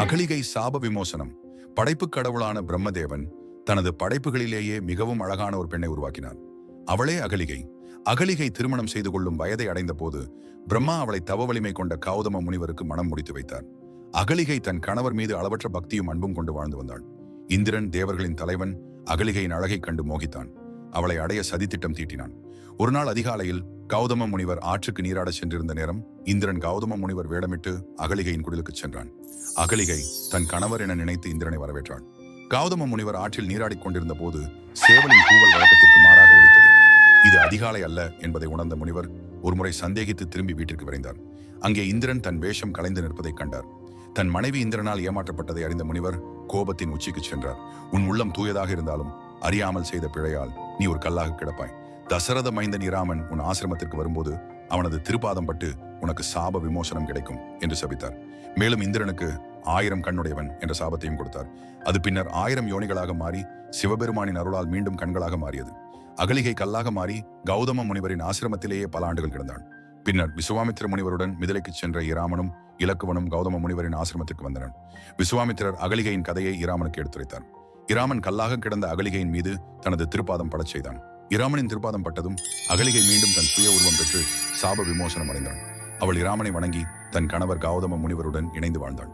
அகலிகை சாப விமோசனம். படைப்புக் கடவுளான பிரம்மதேவன் தனது படைப்புகளிலேயே மிகவும் அழகான ஒரு பெண்ணை உருவாக்கினார் அவளே அகலிகை. அகலிகை திருமணம் செய்து கொள்ளும் வயதை அடைந்த போது பிரம்மா அவளை தவ வலிமை கொண்ட கௌதம முனிவருக்கு மனம் முடித்து வைத்தார். அகலிகை தன் கணவர் மீது அளவற்ற பக்தியும் அன்பும் கொண்டு வாழ்ந்து வந்தாள். இந்திரன் தேவர்களின் தலைவன் அகலிகையின் அழகைக் கண்டு மோகித்தான். அவளை அடைய சதித்திட்டம் தீட்டினான். ஒரு நாள் அதிகாலையில் கௌதம முனிவர் ஆற்றுக்கு நீராடச் சென்றிருந்த நேரம் இந்திரன் கௌதம முனிவர் வேடமிட்டு அகலிகையின் குடிலுக்கு சென்றான். அகலிகை தன் கணவர் என நினைத்து இந்திரனை வரவேற்றாள் கௌதம முனிவர் ஆற்றில் நீராடிக் கொண்டிருந்த போது சேவலின் கூவல் வழக்கத்திற்கு மாறாக ஒழித்தது இது அதிகாலை அல்ல என்பதை உணர்ந்த முனிவர் ஒருமுறை சந்தேகித்து திரும்பி வீட்டிற்கு விரைந்தார். அங்கே இந்திரன் தன் வேஷம் கலைந்து நிற்பதைக் கண்டார். தன் மனைவி இந்திரனால் ஏமாற்றப்பட்டதை அறிந்த முனிவர் கோபத்தின் உச்சிக்கு சென்றார். உன் உள்ளம் தூயதாக இருந்தாலும் அறியாமல் செய்த பிழையால் நீ ஒரு கல்லாக கிடப்பாய். தசரத மைந்தன் இராமன் உன் ஆசிரமத்திற்கு வரும்போது அவனது திருப்பாதம் பட்டு உனக்கு சாப விமோசனம் கிடைக்கும் என்று சபித்தார். மேலும் இந்திரனுக்கு ஆயிரம் கண்ணுடையவன் என்ற சாபத்தையும் கொடுத்தார். அது பின்னர் ஆயிரம் யோனிகளாக மாறி சிவபெருமானின் அருளால் மீண்டும் கண்களாக மாறியது. அகலிகை கல்லாக மாறி கௌதம முனிவரின் ஆசிரமத்திலேயே பல ஆண்டுகள் கிடந்தான். பின்னர் விசுவாமித்திர முனிவருடன் மிதிலைக்கு சென்ற இராமனும் இலக்குவனும் கௌதம முனிவரின் ஆசிரமத்திற்கு வந்தனர். விசுவாமித்திரர் அகலிகையின் கதையை இராமனுக்கு எடுத்துரைத்தார். இராமன் கல்லாக கிடந்த அகலிகையின் மீது தனது திருப்பாதம் படச் செய்தான். இராமனின் திருப்பாதம் பட்டதும் அகலிகை மீண்டும் தன் சுய உருவம் பெற்று சாப விமோசனம் அடைந்தாள் அவள் இராமனை வணங்கி தன் கணவர் கௌதம முனிவருடன் இணைந்து வாழ்ந்தாள்.